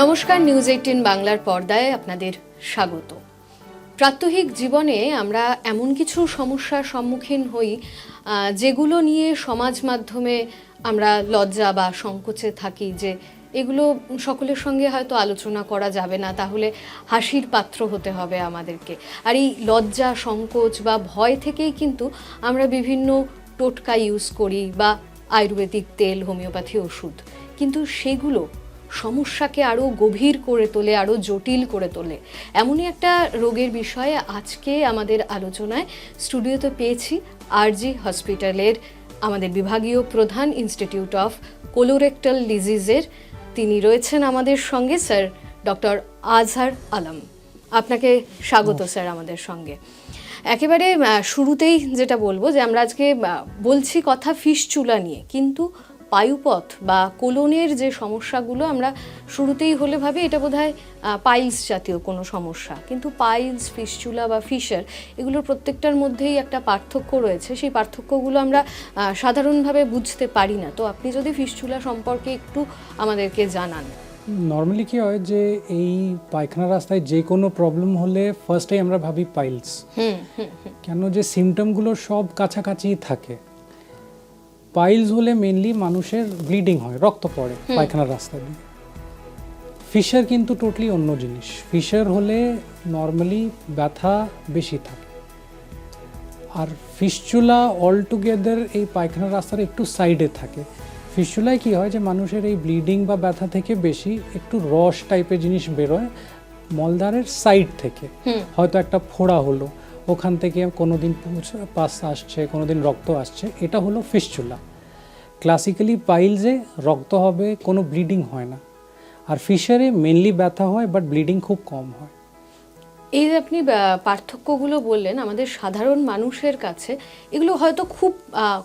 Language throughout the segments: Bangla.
নমস্কার নিউজ এইটিন বাংলার পর্দায় আপনাদের স্বাগত। প্রাত্যহিক জীবনে আমরা এমন কিছু সমস্যার সম্মুখীন হই যেগুলো নিয়ে সমাজ মাধ্যমে আমরা লজ্জা বা সংকোচে থাকি যে এগুলো সকলের সঙ্গে হয়তো আলোচনা করা যাবে না, তাহলে হাসির পাত্র হতে হবে আমাদেরকে। আর এই লজ্জা, সংকোচ বা ভয় থেকেই কিন্তু আমরা বিভিন্ন টোটকা ইউজ করি বা আয়ুর্বেদিক তেল, হোমিওপ্যাথি, ওষুধ। কিন্তু সেগুলো সমস্যাকে আরও গভীর করে তোলে আরও জটিল করে তোলে। এমনই একটা রোগের বিষয়ে আজকে আমাদের আলোচনায় স্টুডিওতে পেয়েছি আরজি হসপিটালের আমাদের বিভাগীয় প্রধান ইনস্টিটিউট অফ কোলোরেক্টাল ডিজিজের। তিনি রয়েছেন আমাদের সঙ্গে স্যার ডক্টর আজহার আলম। আপনাকে স্বাগত স্যার আমাদের সঙ্গে। একেবারে শুরুতেই যেটা বলব যে আমরা আজকে বলছি কথা ফিশ চুলা নিয়ে কিন্তু পায়ুপথ বা কোলনের যে সমস্যাগুলো আমরা শুরুতেই হলে ভাবি এটা বোধহয় পাইলস জাতীয় কোনো সমস্যা। কিন্তু পাইলস ফিশচুলা বা ফিশার এগুলোর প্রত্যেকটার মধ্যেই একটা পার্থক্য রয়েছে। সেই পার্থক্যগুলো আমরা সাধারণভাবে বুঝতে পারি না। তো আপনি যদি ফিশচুলা সম্পর্কে একটু আমাদেরকে জানান। নর্মালি কি হয় যে এই পায়খানা রাস্তায় যে কোনো প্রবলেম হলে ফার্স্টেই আমরা ভাবি পাইলস। কেন যে সিমটমগুলো সব কাছাকাছি থাকে। পাইলস হলে মেনলি মানুষের ব্লিডিং হয় রক্ত পড়ে পায়খানার রাস্তা দিয়ে। ফিশার কিন্তু টোটালি অন্য জিনিস। ফিশার হলে নর্মালি ব্যথা বেশি থাকে। আর ফিশচুলা অল টুগেদার এই পায়খানার রাস্তার একটু সাইডে থাকে। ফিশচুলায় কি হয় যে মানুষের এই ব্লিডিং বা ব্যথা থেকে বেশি একটু রস টাইপের জিনিস বেরোয় মলদারের সাইড থেকে। হয়তো একটা ফোড়া হলো ওখান থেকে কোনো দিন পাস আসছে কোনো দিন রক্ত আসছে, এটা হলো ফিশচুলা ক্লাসিক্যালি পাইলসে রক্ত হবে, কোনো ব্লিডিং হয় না। আর ফিশারে মেনলি ব্যথা হয় বাট ব্লিডিং খুব কম হয়। এই যে আপনি পার্থক্যগুলো বললেন, আমাদের সাধারণ মানুষের কাছে, এগুলো হয়তো খুব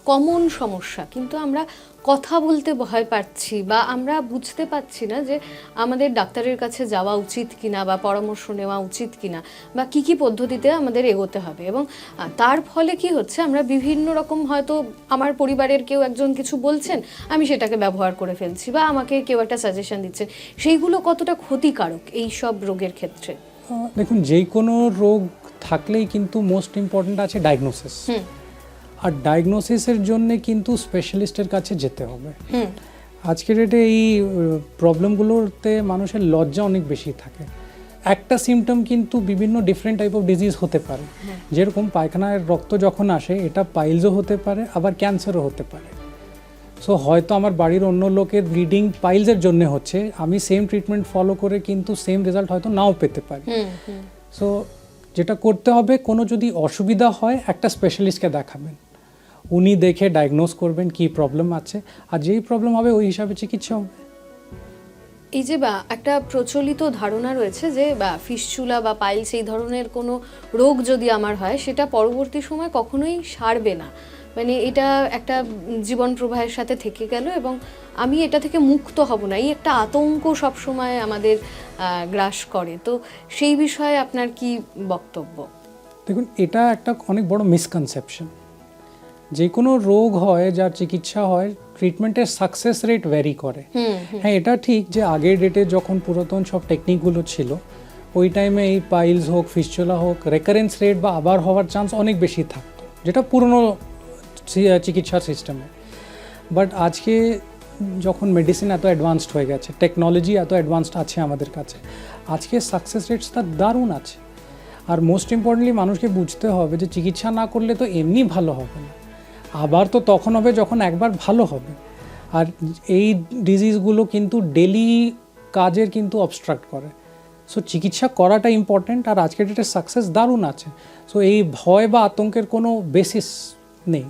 কমন সমস্যা। কিন্তু আমরা কথা বলতে ভয় পাচ্ছি বা আমরা বুঝতে পারছি না যে আমাদের ডাক্তারের কাছে যাওয়া উচিত কিনা বা পরামর্শ নেওয়া উচিত কিনা বা কি কি পদ্ধতিতে আমাদের এগোতে হবে। এবং তার ফলে কি হচ্ছে, আমরা বিভিন্ন রকম হয়তো আমার পরিবারের কেউ একজন কিছু বলছেন, আমি সেটাকে ব্যবহার করে ফেলছি বা আমাকে কেউ একটা সাজেশন দিচ্ছেন সেইগুলো কতটা ক্ষতিকারক এই সব রোগের ক্ষেত্রে? দেখুন যে কোনো রোগ থাকলেই কিন্তু মোস্ট ইম্পর্ট্যান্ট আছে ডায়াগনোসিস আর ডায়াগনোসিসের জন্য কিন্তু স্পেশালিস্টের কাছে যেতে হবে। আজকের ডেটে এই প্রবলেমগুলোতে মানুষের লজ্জা অনেক বেশি থাকে। একটা সিমটম কিন্তু বিভিন্ন ডিফারেন্ট টাইপ অফ ডিজিজ হতে পারে। যেরকম পায়খানার রক্ত যখন আসে এটা পাইলসও হতে পারে আবার ক্যান্সারও হতে পারে। সো হয়তো আমার বাড়ির অন্য লোকের ব্লিডিং পাইলসের জন্য হচ্ছে। আমি সেম ট্রিটমেন্ট ফলো করে কিন্তু সেম রেজাল্ট হয়তো নাও পেতে পারি। সো যেটা করতে হবে কোনো যদি অসুবিধা হয় একটা স্পেশালিস্টকে দেখাবেন। উনি দেখে ডায়াগনোজ করবেন কি প্রবলেম আছে। আর যেই প্রবলেম হবে ওই হিসাবে চিকিৎসা হবে। এই যে বা একটা প্রচলিত ধারণা রয়েছে যে বা ফিসচুলা বা পাইলস এই ধরনের কোনো রোগ যদি আমার হয় সেটা পরবর্তী সময় কখনোই সারবে না। মানে এটা একটা জীবন প্রবাহের সাথে থেকে গেল এবং আমি এটা থেকে মুক্ত হব না। এই একটা আতঙ্ক সব সময় আমাদের গ্রাস করে। তো সেই বিষয়ে আপনার কি বক্তব্য? দেখুন এটা একটা অনেক বড় মিসকনসেপশন যে কোনো রোগ হয় যার চিকিৎসা হয় ট্রিটমেন্টের সাকসেস রেট ভ্যারি করে। হ্যাঁ এটা ঠিক যে আগের ডেটে যখন পুরাতন সব টেকনিকগুলো ছিল ওই টাইমে এই পাইলস হোক ফিসচুলা হোক রেকারেন্স রেট বা আবার হওয়ার চান্স অনেক বেশি থাকতো যেটা পুরনো চিকিৎসার সিস্টেমে বাট আজকে যখন মেডিসিন এত অ্যাডভান্সড হয়ে গেছে টেকনোলজি এত অ্যাডভান্সড আছে আমাদের কাছে, আজকে সাকসেস রেটস তার দারুণ আছে। আর মোস্ট ইম্পর্টেন্টলি মানুষকে বুঝতে হবে যে চিকিৎসা না করলে তো এমনি ভালো হবে না। আবার তো তখন হবে যখন একবার ভালো হবে। আর এই ডিজিজগুলো কিন্তু ডেলি কাজের কিন্তু অবস্ট্রাক্ট করে। সো চিকিৎসা করাটা ইম্পর্ট্যান্ট আর আজকের ডেটে সাকসেস দারুণ আছে। সো এই ভয় বা আতঙ্কের কোনো বেসিস নেই।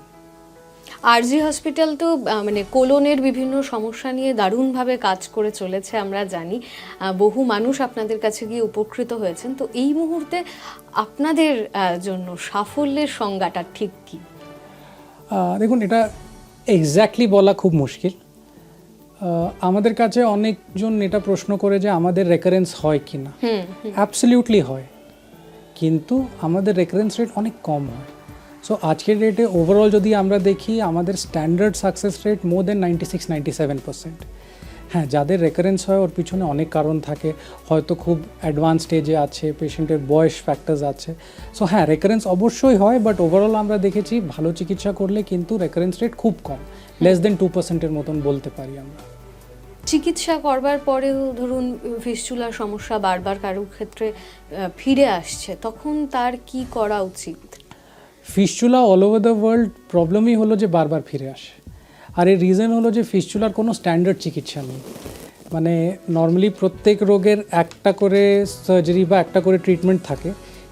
আরজি হসপিটাল তো মানে কোলনের বিভিন্ন সমস্যা নিয়ে দারুণভাবে কাজ করে চলেছে আমরা জানি। বহু মানুষ আপনাদের কাছে গিয়ে উপকৃত হয়েছেন। তো এই মুহূর্তে আপনাদের জন্য সাফল্যের সংজ্ঞাটা ঠিক কি? দেখুন এটা এক্স্যাক্টলি বলা খুব মুশকিল। আমাদের কাছে অনেকজন এটা প্রশ্ন করে যে আমাদের রেকারেন্স হয় কি না অ্যাবসলিউটলি হয়। কিন্তু আমাদের রেকারেন্স রেট অনেক কম হয়। সো আজকের ডেটে ওভারঅল যদি আমরা দেখি, আমাদের standard success rate more than ninety six ninety seven percent হ্যাঁ যাদের রেকারেন্স হয়, ওর পিছনে অনেক কারণ থাকে। হয়তো খুব অ্যাডভান্স স্টেজে আছে পেশেন্টের বয়স ফ্যাক্টরস আছে। সো হ্যাঁ রেকারেন্স অবশ্যই হয় বাট ওভারঅল আমরা দেখেছি ভালো চিকিৎসা করলে কিন্তু রেকারেন্স রেট খুব কম। লেস দেন টু পার্সেন্টের মতন বলতে পারি আমরা। চিকিৎসা করবার পরেও ধরুন ফিস্চুলার সমস্যা বারবার কারোর ক্ষেত্রে ফিরে আসছে, তখন তার কি করা উচিত? Fistula all over the world প্রবলেমই হলো যে বারবার ফিরে আসে। আর এর রিজন হলো যে ফিস্চুলার কোনো স্ট্যান্ডার্ড চিকিৎসা নেই। মানে নর্মালি প্রত্যেক রোগের একটা করে সার্জারি বা একটা করে ট্রিটমেন্ট থাকে।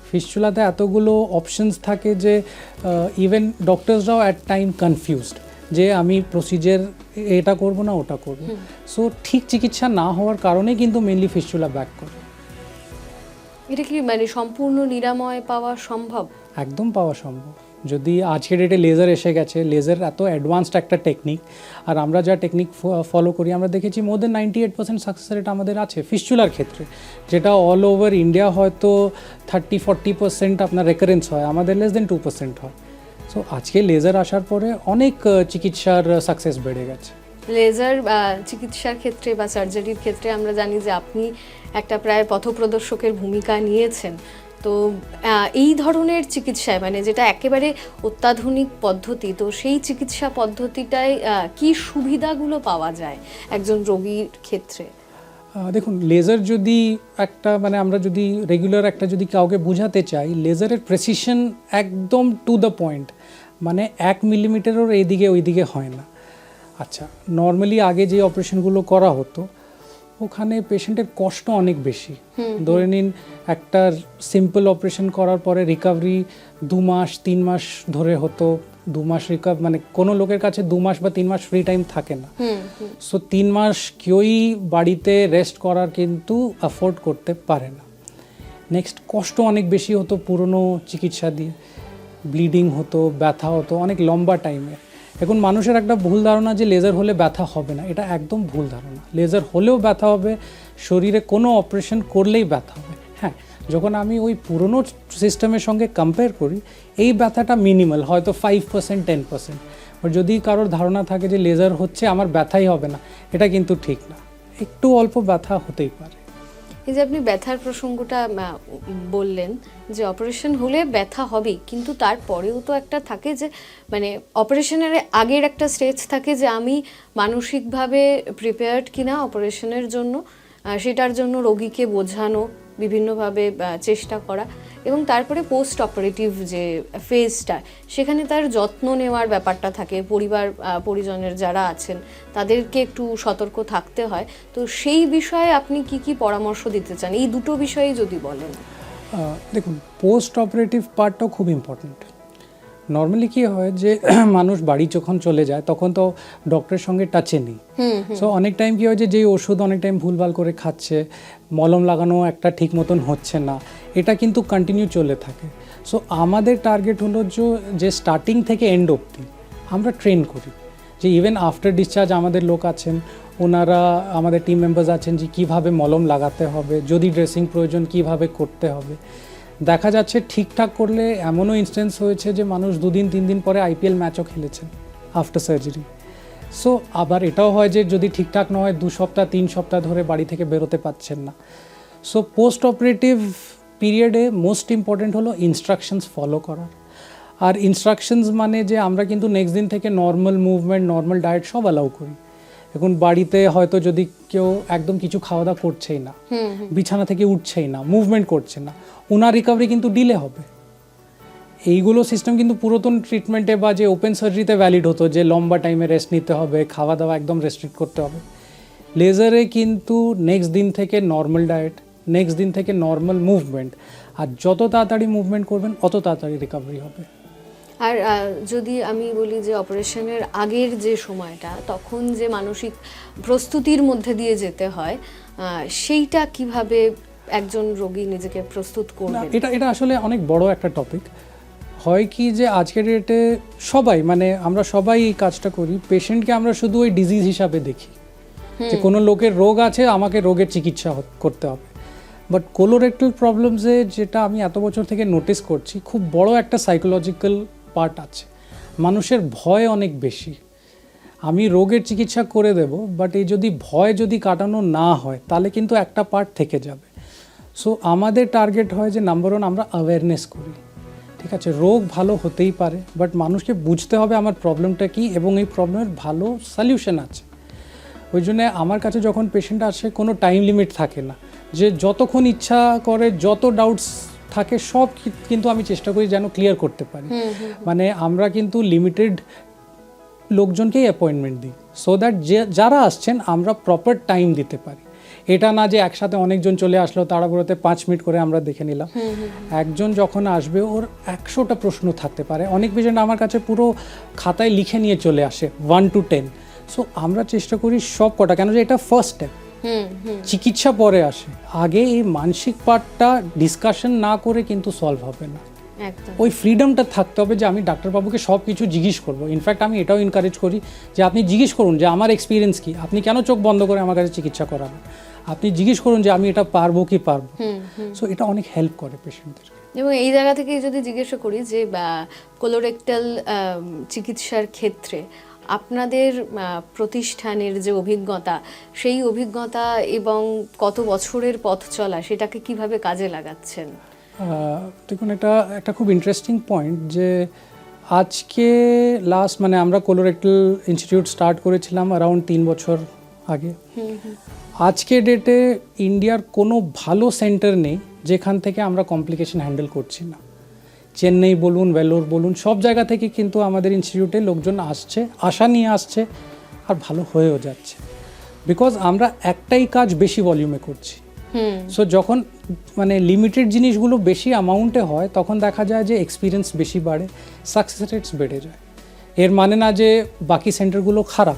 ফিস্চুলাতে এতগুলো অপশনস থাকে যে ইভেন ডক্টরসরাও অ্যাট টাইম কনফিউজড যে আমি প্রসিজার এটা করব না ওটা করব। সো ঠিক চিকিৎসা না হওয়ার কারণে কিন্তু মেনলি ফিস্চুলা ব্যাক করে। এটা কি মানে সম্পূর্ণ নিরাময় পাওয়া সম্ভব? একদম পাওয়া সম্ভব। যদি আজকের ডেটে লেজার এসে গেছে লেজার এত অ্যাডভান্সড একটা টেকনিক আর আমরা যা টেকনিক ফলো করি, আমরা দেখেছি more than ninety eight percent success rate আমাদের আছে ফিস্চুলার ক্ষেত্রে, যেটা অল ওভার ইন্ডিয়া হয়তো থার্টি ফর্টি পার্সেন্ট আপনার রেকারেন্স হয়, আমাদের লেস দেন টু পার্সেন্ট হয়। সো আজকে লেজার আসার পরে অনেক চিকিৎসার সাকসেস বেড়ে গেছে। লেজার চিকিৎসার ক্ষেত্রে বা সার্জারির ক্ষেত্রে আমরা জানি যে আপনি একটা প্রায় পথপ্রদর্শকের ভূমিকা নিয়েছেন। তো এই ধরনের চিকিৎসায় মানে যেটা একেবারে অত্যাধুনিক পদ্ধতি, তো সেই চিকিৎসা পদ্ধতিটায় কি সুবিধাগুলো পাওয়া যায় একজন রোগীর ক্ষেত্রে? দেখুন, লেজার যদি একটা মানে আমরা যদি রেগুলার একটা যদি কাউকে বোঝাতে চাই, লেজারের প্রেসিশন একদম টু দ্য পয়েন্ট মানে এক মিলিমিটারের এইদিকে ওইদিকে হয় না। আচ্ছা নর্মালি আগে যে অপারেশনগুলো করা হতো ওখানে পেশেন্টের কষ্ট অনেক বেশি। ধরে নিন একটা সিম্পল অপারেশন করার পরে রিকভারি দু মাস তিন মাস ধরে হতো দু মাস রিকভ মানে কোনো লোকের কাছে দু মাস বা তিন মাস ফ্রি টাইম থাকে না। সো তিন মাস কেউই বাড়িতে রেস্ট করার কিন্তু অ্যাফোর্ড করতে পারে না। নেক্সট কষ্ট অনেক বেশি হতো পুরনো চিকিৎসা দিয়ে। ব্লিডিং হতো ব্যথা হতো অনেক লম্বা টাইমে এখন মানুষের একটা ভুল ধারণা যে লেজার হলে ব্যথা হবে না, এটা একদম ভুল ধারণা। লেজার হলেও ব্যথা হবে, শরীরে কোনো অপারেশন করলেই ব্যথা হবে। হ্যাঁ যখন আমি ওই পুরনো সিস্টেমের সঙ্গে কম্পেয়ার করি, এই ব্যথাটা মিনিমাল হয়তো ফাইভ পার্সেন্ট টেন পার্সেন্ট যদি কারোর ধারণা থাকে যে লেজার হচ্ছে, আমার ব্যথাই হবে না, এটা কিন্তু ঠিক না। একটু অল্প ব্যথা হতেই পারে। এই যে আপনি ব্যথার প্রসঙ্গটা বললেন যে অপারেশন হলে ব্যথা হবেই কিন্তু তারপরেও তো একটা থাকে যে মানে অপারেশনের আগের একটা স্টেজ থাকে যে আমি মানসিকভাবে প্রিপেয়ার্ড কিনা অপারেশনের জন্য সেটার জন্য রোগীকে বোঝানো বিভিন্নভাবে চেষ্টা করা এবং তারপরে পোস্ট অপারেটিভ যে ফেজটা সেখানে তার যত্ন নেওয়ার ব্যাপারটা থাকে। পরিবার পরিজনের যারা আছেন, তাদেরকে একটু সতর্ক থাকতে হয়। তো সেই বিষয়ে আপনি কি কি পরামর্শ দিতে চান? এই দুটো বিষয়ে যদি বলেন। দেখুন পোস্ট অপারেটিভ পার্টটাও খুব ইম্পর্ট্যান্ট নর্মালি কি হয় যে মানুষ বাড়ি যখন চলে যায় তখন তো ডক্টরের সঙ্গে টাচে নেই। সো অনেক টাইম কি হয় যে যেই ওষুধ অনেক টাইম ভুলভাল করে খাচ্ছে মলম লাগানো একটা ঠিক মতন হচ্ছে না এটা কিন্তু কন্টিনিউ চলে থাকে। সো আমাদের টার্গেট হলো যে- যে স্টার্টিং থেকে এন্ড অবধি আমরা ট্রেন করি। যে ইভেন আফটার ডিসচার্জ আমাদের লোক আছেন ওনারা আমাদের টিম মেম্বার্স আছেন যে কীভাবে মলম লাগাতে হবে যদি ড্রেসিং প্রয়োজন কীভাবে করতে হবে। দেখা যাচ্ছে ঠিকঠাক করলে এমনও ইনস্টেন্স হয়েছে যে মানুষ দুদিন তিন দিন পরে আইপিএল ম্যাচও খেলেছেন আফটার সার্জারি সো আবার এটাও হয় যে যদি ঠিকঠাক না হয়, দু সপ্তাহ, তিন সপ্তাহ ধরে বাড়ি থেকে বেরোতে পারছেন না। সো পোস্ট অপারেটিভ পিরিয়ডে মোস্ট ইম্পর্টেন্ট হলো ইনস্ট্রাকশনস ফলো করা। আর ইনস্ট্রাকশনস মানে যে আমরা কিন্তু নেক্সট দিন থেকে নর্মাল মুভমেন্ট নর্মাল ডায়েট সব অ্যালাউ করি। এখন বাড়িতে হয়তো যদি কেউ একদম কিছু খাওয়া দাওয়া করছেই না বিছানা থেকে উঠছেই না মুভমেন্ট করছে না ওনার রিকভারি কিন্তু ডিলে হবে। এইগুলো সিস্টেম কিন্তু পুরাতন ট্রিটমেন্টে বা যে ওপেন সার্জারিতে ভ্যালিড হতো যে লম্বা টাইমে রেস্ট নিতে হবে খাওয়া দাওয়া একদম রেস্ট্রিক্ট করতে হবে। লেজারে কিন্তু নেক্সট দিন থেকে নর্মাল ডায়েট নেক্সট দিন থেকে নর্মাল মুভমেন্ট আর যত তাড়াতাড়ি মুভমেন্ট করবেন অত তাড়াতাড়ি রিকভারি হবে। আর যদি আমি বলি যে অপারেশনের আগের যে সময়টা তখন যে মানসিক প্রস্তুতির মধ্যে দিয়ে যেতে হয় সেইটা কীভাবে একজন রোগী নিজেকে প্রস্তুত করবে এটা এটা আসলে অনেক বড় একটা টপিক হয় কি যে আজকের ডেটে সবাই মানে আমরা সবাই এই কাজটা করি পেশেন্টকে আমরা শুধু ওই ডিজিজ হিসাবে দেখি। যে কোনো লোকের রোগ আছে আমাকে রোগের চিকিৎসা করতে হবে। বাট কোলোরেক্টাল প্রবলেমসে যেটা আমি এত বছর থেকে নোটিস করছি খুব বড় একটা সাইকোলজিক্যাল পার্ট আছে। মানুষের ভয় অনেক বেশি। আমি রোগের চিকিৎসা করে দেব বাট এই যদি ভয় যদি কাটানো না হয়, তাহলে কিন্তু একটা পার্ট থেকে যাবে। সো আমাদের টার্গেট হয় যে নাম্বার ওয়ান আমরা অ্যাওয়ারনেস করি। ঠিক আছে, রোগ ভালো হতেই পারে বাট মানুষকে বুঝতে হবে আমার প্রবলেমটা কী, এবং এই প্রবলেমের ভালো সলিউশন আছে। ওই জন্যে আমার কাছে যখন পেশেন্ট আসে, কোনো টাইম লিমিট থাকে না। যে যতক্ষণ ইচ্ছা করে, যত ডাউটস থাকে সব কিন্তু আমি চেষ্টা করি যেন ক্লিয়ার করতে পারি। মানে আমরা কিন্তু লিমিটেড লোকজনকেই অ্যাপয়েন্টমেন্ট দিই সো দ্যাট যে যারা আসছেন আমরা প্রপার টাইম দিতে পারি। এটা না যে একসাথে অনেকজন চলে আসলো তাড়াহুড়োতে পাঁচ মিনিট করে আমরা দেখে নিলাম। একজন যখন আসবে ওর একশোটা প্রশ্ন থাকতে পারে। অনেক পেশেন্ট আমার কাছে পুরো খাতায় লিখে নিয়ে চলে আসে ওয়ান টু টেন সো আমরা চেষ্টা করি সব কটা কেন যে এটা ফার্স্ট স্টেপ চিকিৎসা পরে আসে। আগে এই মানসিক পার্টটা ডিসকাশন না করে কিন্তু সলভ হবে না। ওই ফ্রিডমটা থাকতে হবে যে আমি ডাক্তারবাবুকে সব কিছু জিজ্ঞেস করব। ইনফ্যাক্ট আমি এটাও এনকারেজ করি যে আপনি জিজ্ঞেস করুন যে আমার এক্সপিরিয়েন্স কি? আপনি কেন চোখ বন্ধ করে আমার কাছে চিকিৎসা করাবেন? আপনি জিজ্ঞেস করুন যে আমি এটা পারব কি পারব? সো এটা অনেক হেল্প করে পেশেন্টদের এবং এই জায়গা থেকে যদি জিজ্ঞাসা করি যে কোলোরেক্টাল চিকিৎসার ক্ষেত্রে আপনাদের প্রতিষ্ঠানের যে অভিজ্ঞতা সেই অভিজ্ঞতা এবং কত বছরের পথ চলা সেটাকে কীভাবে কাজে লাগাচ্ছেন? দেখুন এটা একটা খুব ইন্টারেস্টিং পয়েন্ট যে আজকে লাস্ট মানে আমরা কোলোরেক্টাল ইনস্টিটিউট স্টার্ট করেছিলাম অ্যারাউন্ড তিন বছর আগে। আজকে ডেটে ইন্ডিয়ার কোনো ভালো সেন্টার নেই যেখান থেকে আমরা কমপ্লিকেশন হ্যান্ডেল করছি না। চেন্নাই বলুন ভেলোর বলুন সব জায়গা থেকে কিন্তু আমাদের ইনস্টিটিউটে লোকজন আসছে আশা নিয়ে আসছে আর ভালো হয়েও যাচ্ছে। বিকজ আমরা একটাই কাজ বেশি ভলিউমে করছি। হুম। সো যখন মানে লিমিটেড জিনিসগুলো বেশি অ্যামাউন্টে হয় তখন দেখা যায় যে এক্সপিরিয়েন্স বেশি বাড়ে সাকসেস রেটস বেড়ে যায়। এর মানে না যে বাকি সেন্টারগুলো খারাপ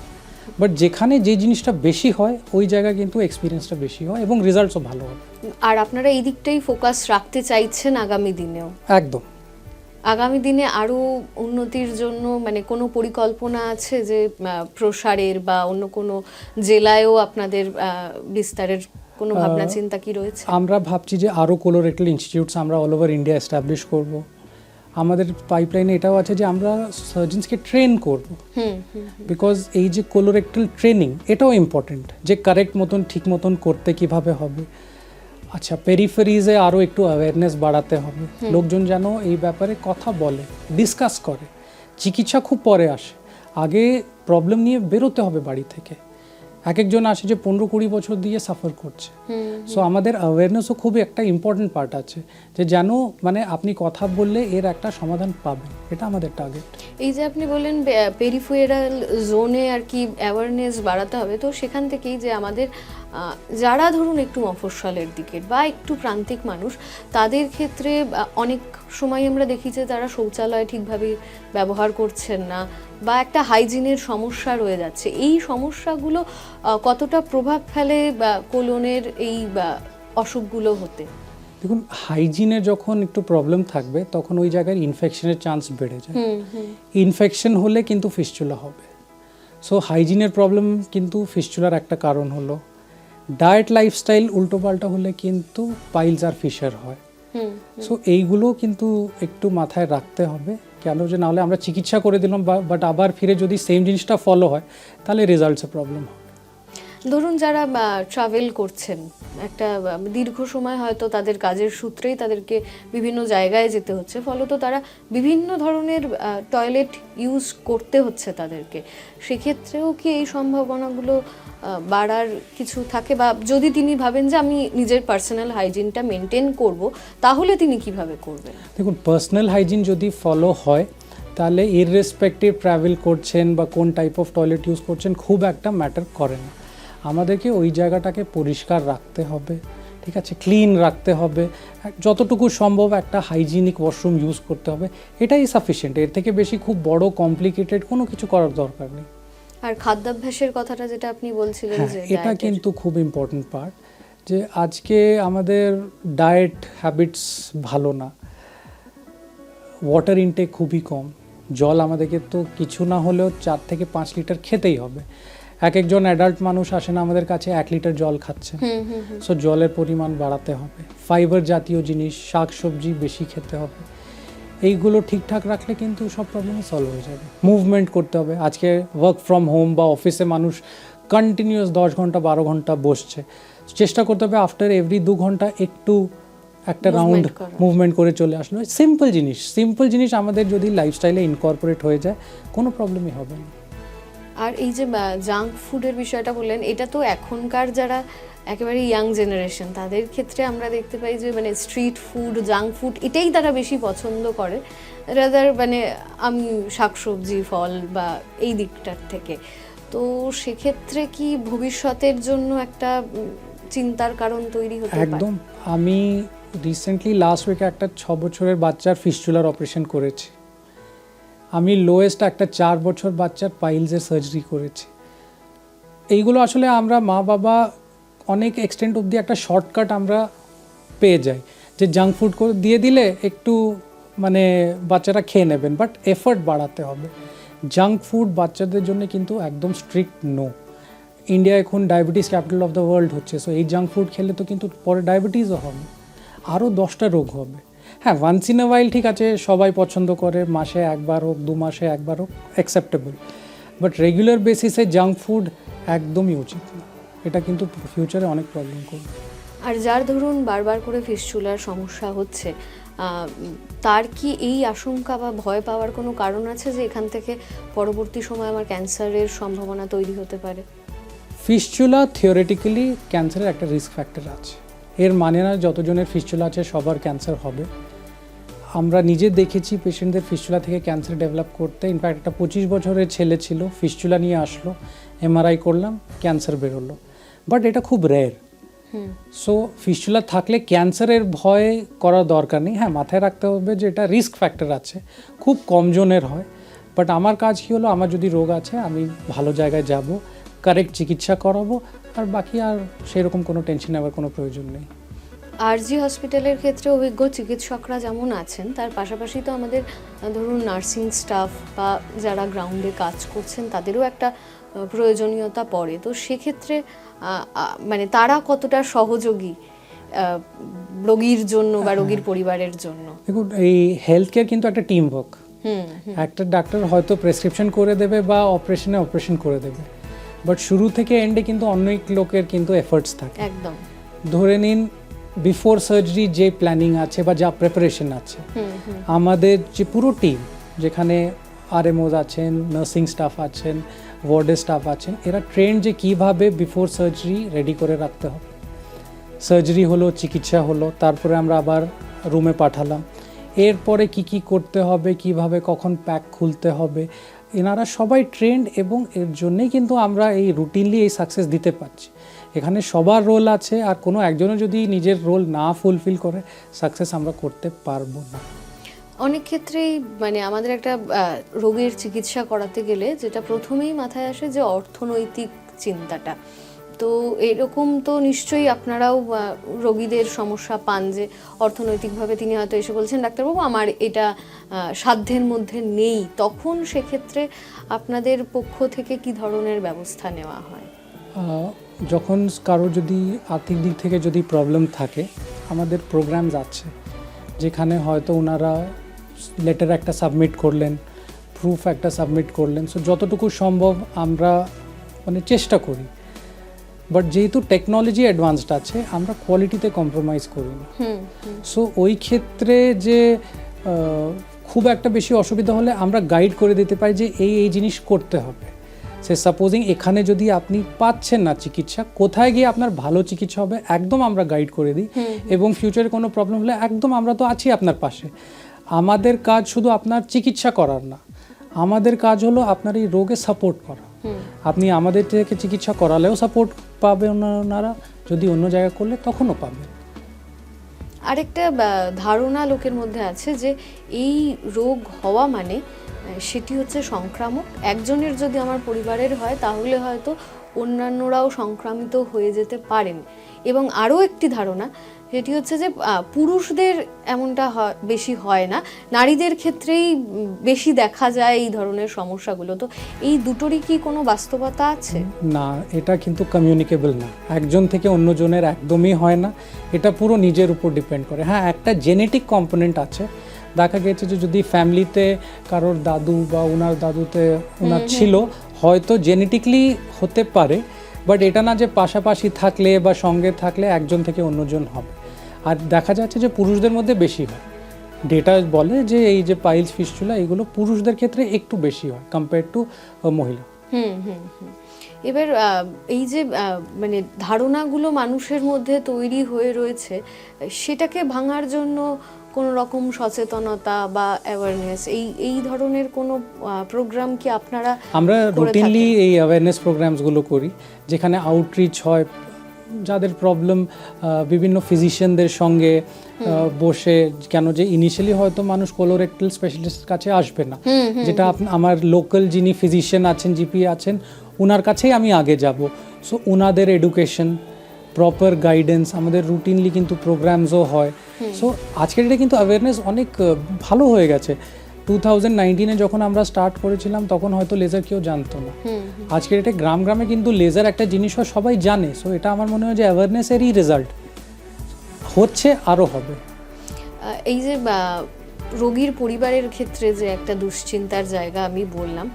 বাট যেখানে যে জিনিসটা বেশি হয় ওই জায়গায় কিন্তু এক্সপিরিয়েন্সটা বেশি হয় এবং রেজাল্টসও ভালো হয় আর আপনারা এই দিকটাই ফোকাস রাখতে চাইছেন আগামী দিনেও? একদম। আগামী দিনে আরও উন্নতির জন্য মানে কোনো পরিকল্পনা আছে যে প্রসারের বা অন্য কোনো জেলায়ও আপনাদের বিস্তারের কোনো ভাবনা চিন্তা কি রয়েছে? আমরা ভাবছি যে আরও কোলোরেক্টাল ইনস্টিটিউটস আমরা অল ওভার ইন্ডিয়া এস্টাবলিশ করব। আমাদের পাইপলাইনে এটাও আছে যে আমরা সার্জনসকে ট্রেন করব। বিকজ এই যে কোলোরেক্টাল ট্রেনিং এটাও ইম্পর্টেন্ট যে কারেক্ট মতন ঠিক মতন করতে কীভাবে হবে। আচ্ছা পেরিফেরিজে আরও একটু অ্যাওয়ারনেস বাড়াতে হবে। লোকজন যেন এই ব্যাপারে কথা বলে ডিসকাস করে। চিকিৎসা খুব পরে আসে। আগে প্রবলেম নিয়ে বেরোতে হবে বাড়ি থেকে। এক একজন আসে যে পনেরো কুড়ি বছর দিয়ে সাফার করছে। সো আমাদের অ্যাওয়ারনেসও খুবই একটা ইম্পর্টেন্ট পার্ট আছে যে যেন মানে আপনি কথা বললে এর একটা সমাধান পাবেন। এটা আমাদের টার্গেট এই যে আপনি বললেন পেরিফেরাল জোনে আর কি অ্যাওয়ারনেস বাড়াতে হবে তো সেখান থেকেই যে আমাদের যারা ধরুন একটু মফস্বলের দিকের বা একটু প্রান্তিক মানুষ তাদের ক্ষেত্রে অনেক সময় আমরা দেখি যে তারা শৌচালয় ঠিকভাবে ব্যবহার করছেন না বা একটা হাইজিনের সমস্যা রয়ে যাচ্ছে। এই সমস্যাগুলো কতটা প্রভাব ফেলে বা কোলনের এই অসুখগুলো হতে? দেখুন হাইজিনের যখন একটু প্রবলেম থাকবে তখন ওই জায়গায় ইনফেকশনের চান্স বেড়ে যায়। ইনফেকশন হলে কিন্তু ফিস্টুলা হবে। সো হাইজিনের প্রবলেম কিন্তু ফিস্টুলার একটা কারণ হলো। ডায়েট লাইফস্টাইল উল্টোপাল্টা হলে কিন্তু পাইলস আর ফিশার হয়। সো এইগুলো কিন্তু একটু মাথায় রাখতে হবে কেন যে নাহলে আমরা চিকিৎসা করে দিলাম বাট আবার ফিরে যদি সেম জিনিসটা ফলো হয় তাহলে রেজাল্টসে প্রবলেম হবে। ধরুন যারা ট্রাভেল করছেন একটা দীর্ঘ সময় হয়তো তাদের কাজের সূত্রেই তাদেরকে বিভিন্ন জায়গায় যেতে হচ্ছে ফলত তারা বিভিন্ন ধরনের টয়লেট ইউজ করতে হচ্ছে তাদেরকে। সেক্ষেত্রেও কি এই সম্ভাবনাগুলো বাড়ার কিছু থাকে বা যদি তিনি ভাবেন যে আমি নিজের পার্সোনাল হাইজিনটা মেনটেন করব, তাহলে তিনি কীভাবে করবেন? দেখুন পার্সোনাল হাইজিন যদি ফলো হয়, তাহলে ইররেসপেক্টিভ ট্রাভেল করছেন বা কোন টাইপ অফ টয়লেট ইউজ করছেন, খুব একটা ম্যাটার করে না। আমাদেরকে ওই জায়গাটাকে পরিষ্কার রাখতে হবে, ঠিক আছে? ক্লিন রাখতে হবে যতটুকু সম্ভব একটা হাইজিনিক ওয়াশরুম ইউজ করতে হবে। এটাই সাফিসিয়েন্ট এর থেকে বেশি খুব বড় কমপ্লিকেটেড কোনো কিছু করার দরকার নেই। আর খাদ্যাভ্যাসের কথাটা যেটা আপনি বলছিলেন হ্যাঁ যে এটা কিন্তু খুব ইম্পর্টেন্ট পার্ট যে আজকে আমাদের ডায়েট হ্যাবিটস ভালো না। ওয়াটার ইনটেক খুবই কম। জল আমাদেরকে তো কিছু না হলেও চার থেকে পাঁচ লিটার খেতেই হবে। এক একজন অ্যাডাল্ট মানুষ আসে না আমাদের কাছে এক লিটার জল হুম সো জলের পরিমাণ বাড়াতে হবে। ফাইবার জাতীয় জিনিস শাক সবজি বেশি খেতে হবে। এইগুলো ঠিকঠাক রাখলে কিন্তু সব প্রবলেমই সলভ হয়ে যাবে। মুভমেন্ট করতে হবে। আজকে ওয়ার্ক ফ্রম হোম বা অফিসে মানুষ কন্টিনিউয়াস দশ ঘণ্টা বারো ঘণ্টা বসছে। চেষ্টা করতে হবে আফটার এভরি দু ঘণ্টা একটু একটা রাউন্ড মুভমেন্ট করে চলে আসলো। সিম্পল জিনিস। সিম্পল জিনিস আমাদের যদি লাইফস্টাইলে ইনকর্পোরেট হয়ে যায় কোনো প্রবলেমই হবে না। আর এই যে জাঙ্ক ফুডের বিষয়টা বললেন এটা তো এখনকার যারা একেবারে ইয়াং জেনারেশন তাদের ক্ষেত্রে আমরা দেখতে পাই যে মানে স্ট্রিট ফুড জাঙ্ক ফুড এটাই তারা বেশি পছন্দ করে। রাদার মানে আমি শাকসবজি, ফল বা এই দিকটার থেকে। তো সেক্ষেত্রে কি ভবিষ্যতের জন্য একটা চিন্তার কারণ তৈরি হতে একদম। আমি রিসেন্টলি লাস্ট উইকে একটা ছ বছরের বাচ্চার ফিস্চুলার অপারেশন করেছি। আমি লোয়েস্ট একটা চার বছর বাচ্চার পাইলসের সার্জারি করেছি। এইগুলো আসলে আমরা মা বাবা অনেক এক্সটেন্ট অবধি একটা শর্টকাট আমরা পেয়ে যাই। যে জাঙ্ক ফুড দিয়ে দিলে একটু মানে বাচ্চারা খেয়ে নেবেন বাট এফর্ট বাড়াতে হবে। জাঙ্ক ফুড বাচ্চাদের জন্য কিন্তু একদম স্ট্রিক্ট নো ইন্ডিয়া এখন diabetes capital of the world হচ্ছে সো এই জাঙ্ক ফুড খেলে তো কিন্তু পরে ডায়াবেটিসও হবে। আরও দশটা রোগ হবে। হ্যাঁ ওয়ান্স ইন আ ওয়াইল ঠিক আছে, সবাই পছন্দ করে, মাসে একবার হোক, দু মাসে একবার হোক অ্যাকসেপ্টেবল বাট রেগুলার বেসিসে জাঙ্ক ফুড একদমই উচিত না। এটা কিন্তু ফিউচারে অনেক প্রবলেম করবে। আর যার ধরুন বারবার করে ফিস্চুলার সমস্যা হচ্ছে তার কি এই আশঙ্কা বা ভয় পাওয়ার কোনো কারণ আছে যে এখান থেকে পরবর্তী সময় আমার ক্যান্সারের সম্ভাবনা তৈরি হতে পারে? ফিস্চুলা থিওরিটিক্যালি ক্যান্সারের একটা রিস্ক ফ্যাক্টর আছে। এর মানে না যতজনের ফিস্চুলা আছে সবার ক্যান্সার হবে। আমরা নিজে দেখেছি পেশেন্টদের ফিস্চুলা থেকে ক্যান্সার ডেভেলপ করতে। ইনফ্যাক্ট একটা পঁচিশ বছরের ছেলে ছিল ফিস্চুলা নিয়ে আসলো এমআরআই করলাম ক্যান্সার বেরোলো। বাট এটা খুব রেয়ার সো ফিস্টুলা থাকলে ক্যান্সারের ভয় করার দরকার নেই। হ্যাঁ মাথায় রাখতে হবে যে এটা রিস্ক ফ্যাক্টর আছে। খুব কম জনের হয়। বাট আমার কাজ কী হলো? আমার যদি রোগ আছে আমি ভালো জায়গায় যাব কারেক্ট চিকিৎসা করাবো। আর বাকি আর সেরকম কোনো টেনশন নেওয়ার কোনো প্রয়োজন নেই। আরজি হসপিটালের ক্ষেত্রে অভিজ্ঞ চিকিৎসকরা যেমন আছেন তার পাশাপাশি তো আমাদের ধরুন নার্সিং স্টাফ বা যারা গ্রাউন্ডে কাজ করছেন তাদেরও একটা প্রয়োজনীয়তা পড়ে। তো সেক্ষেত্রে মানে তারা কতটা সহযোগী রোগীর জন্য বা রোগীর পরিবারের জন্য? দেখুন এই হেলথ কেয়ার কিন্তু একটা টিম ওয়ার্ক হুম। একটা ডাক্তার হয়তো প্রেসক্রিপশন করে দেবে বা অপারেশনে অপারেশন করে দেবে। বাট শুরু থেকে এন্ডে কিন্তু অনেক লোকের কিন্তু এফর্টস থাকে। একদম। ধরে নিন বিফোর সার্জারি যে প্ল্যানিং আছে বা যা প্রিপারেশন আছে আমাদের যে পুরো টিম যেখানে আরএমওজ আছেন নার্সিং স্টাফ আছেন ওয়ার্ডের স্টাফ আছেন, এরা ট্রেন যে কীভাবে বিফোর সার্জারি রেডি করে রাখতে হবে। সার্জারি হলো, চিকিৎসা হলো, তারপরে আমরা আবার রুমে পাঠালাম। এরপরে কি কি করতে হবে, কীভাবে কখন প্যাক খুলতে হবে, এনারা সবাই ট্রেন্ড এবং এর জন্যেই কিন্তু আমরা এই রুটিনলি এই সাকসেস দিতে পারছি। এখানে সবার রোল আছে, আর কোনো একজনও যদি নিজের রোল না ফুলফিল করে সাকসেস আমরা করতে পারব না। অনেক ক্ষেত্রেই মানে আমাদের একটা রোগের চিকিৎসা করাতে গেলে যেটা প্রথমেই মাথায় আসে যে অর্থনৈতিক চিন্তাটা। তো এরকম তো নিশ্চয়ই আপনারাও রোগীদের সমস্যা পান যে অর্থনৈতিকভাবে তিনি হয়তো এসে বলছেন, ডাক্তারবাবু, আমার এটা সাধ্যের মধ্যে নেই। তখন সেক্ষেত্রে আপনাদের পক্ষ থেকে কি ধরনের ব্যবস্থা নেওয়া হয়? যখন কারও যদি আর্থিক দিক থেকে যদি প্রবলেম থাকে, আমাদের প্রোগ্রামস আছে যেখানে হয়তো ওনারা লেটার একটা সাবমিট করলেন প্রুফ একটা সাবমিট করলেন। সো যতটুকু সম্ভব আমরা মানে চেষ্টা করি। বাট যেহেতু টেকনোলজি অ্যাডভান্সড আছে আমরা কোয়ালিটিতে কম্প্রোমাইজ করি না। সো ওই ক্ষেত্রে যে খুব একটা বেশি অসুবিধা হলে আমরা গাইড করে দিতে পারি যে এই এই জিনিস করতে হবে। সে সাপোজিং এখানে যদি আপনি পাচ্ছেন না চিকিৎসা কোথায় গিয়ে আপনার ভালো চিকিৎসা হবে একদম আমরা গাইড করে দিই। এবং ফিউচারে কোনো প্রবলেম হলে একদম আমরা তো আছি আপনার পাশে। আমাদের কাজ শুধু আপনার চিকিৎসা করার না। আমাদের কাজ হলো আপনার এই রোগে সাপোর্ট করা। আপনি আমাদের থেকে চিকিৎসা করালেও সাপোর্ট পাবে ওনারা যদি অন্য জায়গায় করলে তখনও পাবেন। আরেকটা ধারণা লোকের মধ্যে আছে যে এই রোগ হওয়া মানে সেটি হচ্ছে সংক্রামক। একজনের যদি আমার পরিবারের হয় তাহলে হয়তো অন্যান্যরাও সংক্রামিত হয়ে যেতে পারেন। এবং আরও একটি ধারণা সেটি হচ্ছে যে পুরুষদের এমনটা হয়- বেশি হয় না। নারীদের ক্ষেত্রেই বেশি দেখা যায় এই ধরনের সমস্যাগুলো। তো এই দুটোরই কি কোনো বাস্তবতা আছে? না এটা কিন্তু কমিউনিকেবল না। একজন থেকে অন্যজনের একদমই হয় না। এটা পুরো নিজের উপর ডিপেন্ড করে। হ্যাঁ একটা জেনেটিক কম্পোনেন্ট আছে। দেখা গেছে যে যদি ফ্যামিলিতে কারোর দাদু বা ওনার দাদুতে ওনার ছিল হয়তো জেনেটিকলি হতে পারে বাট এটা না যে পাশাপাশি থাকলে বা সঙ্গে থাকলে একজন থেকে অন্যজন হবে। আর দেখা যাচ্ছে যে পুরুষদের মধ্যে বেশি হয়। ডেটা বলে যে এই যে পাইলস ফিস্টুলা এগুলো পুরুষদের ক্ষেত্রে একটু বেশি হয় কম্পেয়ার টু মহিলা। হুম হুম হুম। এবার এই যে মানে ধারণাগুলো মানুষের মধ্যে তৈরি হয়ে রয়েছে সেটাকে ভাঙার জন্য কোনো রকম সচেতনতা বা অ্যাওয়ারনেস এই এই ধরনের কোনো প্রোগ্রাম কি আপনারা আমরা রুটিনলি এই অ্যাওয়ারনেস প্রোগ্রামসগুলো করি যেখানে আউটরিচ হয় যাদের প্রবলেম বিভিন্ন ফিজিশিয়ানদের সঙ্গে বসে কেন যে ইনিশিয়ালি হয়তো মানুষ কোলোরেক্টাল স্পেশালিস্টের কাছে আসবে না। যেটা আমার লোকাল যিনি ফিজিশিয়ান আছেন জিপি আছেন ওনার কাছেই আমি আগে যাব। সো ওনাদের এডুকেশন প্রপার গাইডেন্স আমাদের রুটিনলি কিন্তু প্রোগ্রামসও হয়। সো আজকের ডেটে কিন্তু অ্যাওয়ারনেস অনেক ভালো হয়ে গেছে। টু থাউজেন্ড নাইনটিনে যখন আমরা স্টার্ট করেছিলাম তখন হয়তো লেজার কেউ জানতো না। আজকের এটা গ্রাম গ্রামে কিন্তু লেজার একটা জিনিস হয় সবাই জানে। সো এটা আমার মনে হয় যে অ্যাওয়ারনেসেরই রেজাল্ট হচ্ছে আরও হবে। এই যে রোগীর পরিবারের ক্ষেত্রে যে একটা দুশ্চিন্তার জায়গা আমি বললাম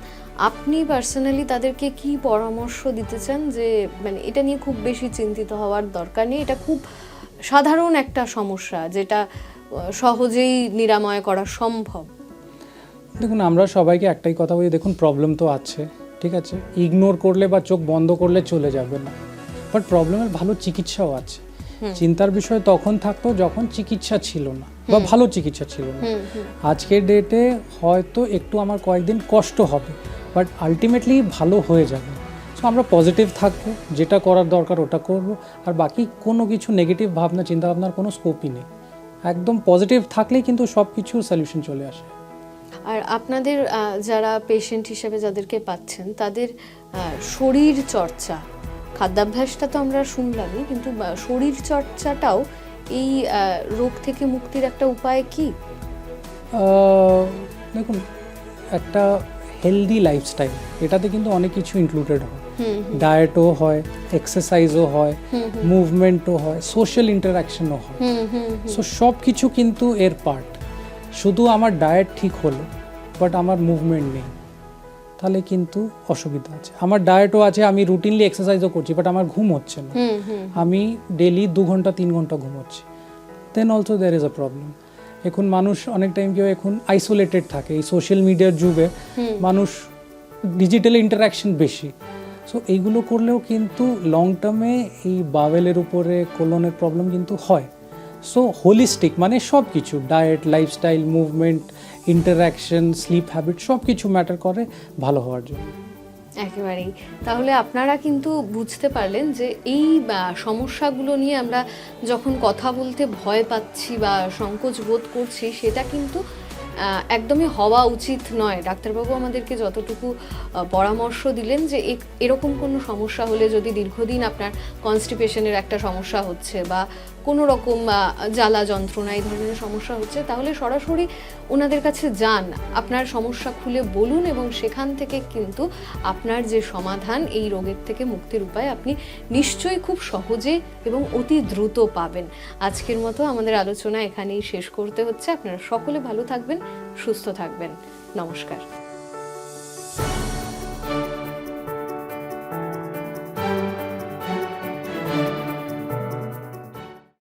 আপনি পার্সোনালি তাদেরকে কি পরামর্শ দিতে চান? যে মানে এটা নিয়ে খুব বেশি চিন্তিত হওয়ার দরকার নেই। এটা খুব সাধারণ একটা সমস্যা যেটা সহজেই নিরাময় করা সম্ভব। দেখুন আমরা সবাইকে একটাই কথা বলি দেখুন প্রবলেম তো আছে ঠিক আছে? ইগনোর করলে বা চোখ বন্ধ করলে চলে যাবে না। বাট প্রবলেমের ভালো চিকিৎসাও আছে। চিন্তার বিষয় তখন থাকতো যখন চিকিৎসা ছিল না বা ভালো চিকিৎসা ছিল না। আজকের ডেটে হয়তো একটু আমার কয়েকদিন কষ্ট হবে বাট আলটিমেটলি ভালো হয়ে যাবে। সো আমরা পজিটিভ থাকব যেটা করার দরকার ওটা করব আর বাকি কোনো কিছু নেগেটিভ ভাবনা চিন্তা ভাবনার কোনো স্কোপই নেই। একদম পজিটিভ থাকলেই কিন্তু সব কিছু সলিউশন চলে আসে। আর আপনাদের যারা পেশেন্ট হিসেবে যাদেরকে পাচ্ছেন তাদের শরীর চর্চা খাদ্যাভ্যাসটা তো আমরা শুনলামই কিন্তু শরীর চর্চাটাও এই রোগ থেকে মুক্তির একটা উপায় কি? দেখুন একটা হেলদি লাইফস্টাইল এটাতে কিন্তু অনেক কিছু ইনক্লুডেড হয়। ডায়েটও হয় এক্সারসাইজও হয় মুভমেন্টও হয় সোশ্যাল ইন্টারাকশনও হয়। সো সব কিছু কিন্তু এর পার্ট শুধু আমার ডায়েট ঠিক হলো বাট আমার মুভমেন্ট নেই। তাহলে কিন্তু অসুবিধা আছে। আমার ডায়েটও আছে আমি রুটিনলি এক্সারসাইজও করছি বাট আমার ঘুম হচ্ছে না। আমি ডেলি দু ঘণ্টা তিন ঘণ্টা ঘুমোচ্ছি। Then also there is a problem এখন মানুষ অনেক টাইম কেউ এখন আইসোলেটেড থাকে। এই সোশ্যাল মিডিয়ার যুগে মানুষ ডিজিটাল ইন্টারাকশন বেশি। সো এইগুলো করলেও কিন্তু লং টার্মে এই বাওয়েলের উপরে কোলনের প্রবলেম কিন্তু হয়। সো হোলিস্টিক মানে সব কিছু diet lifestyle movement interaction sleep habit সব কিছু ম্যাটার করে ভালো হওয়ার জন্য। একেবারেই। তাহলে আপনারা কিন্তু বুঝতে পারলেন যে এই সমস্যাগুলো নিয়ে আমরা যখন কথা বলতে ভয় পাচ্ছি বা সংকোচ বোধ করছি, সেটা কিন্তু একদমই হওয়া উচিত নয়। ডাক্তারবাবু আমাদেরকে যতটুকু পরামর্শ দিলেন যে এরকম কোনো সমস্যা হলে যদি দীর্ঘদিন আপনার কনস্টিপেশনের একটা সমস্যা হচ্ছে বা কোনো রকম জ্বালা যন্ত্রণা এই ধরনের সমস্যা হচ্ছে, তাহলে সরাসরি ওনাদের কাছে যান। আপনার সমস্যা খুলে বলুন এবং সেখান থেকে কিন্তু আপনার যে সমাধান, এই রোগের থেকে মুক্তির উপায় আপনি নিশ্চয়ই খুব সহজে এবং অতি দ্রুত পাবেন। আজকের মতো আমাদের আলোচনা এখানেই শেষ করতে হচ্ছে। আপনারা সকলে ভালো থাকবেন, সুস্থ থাকবেন। নমস্কার।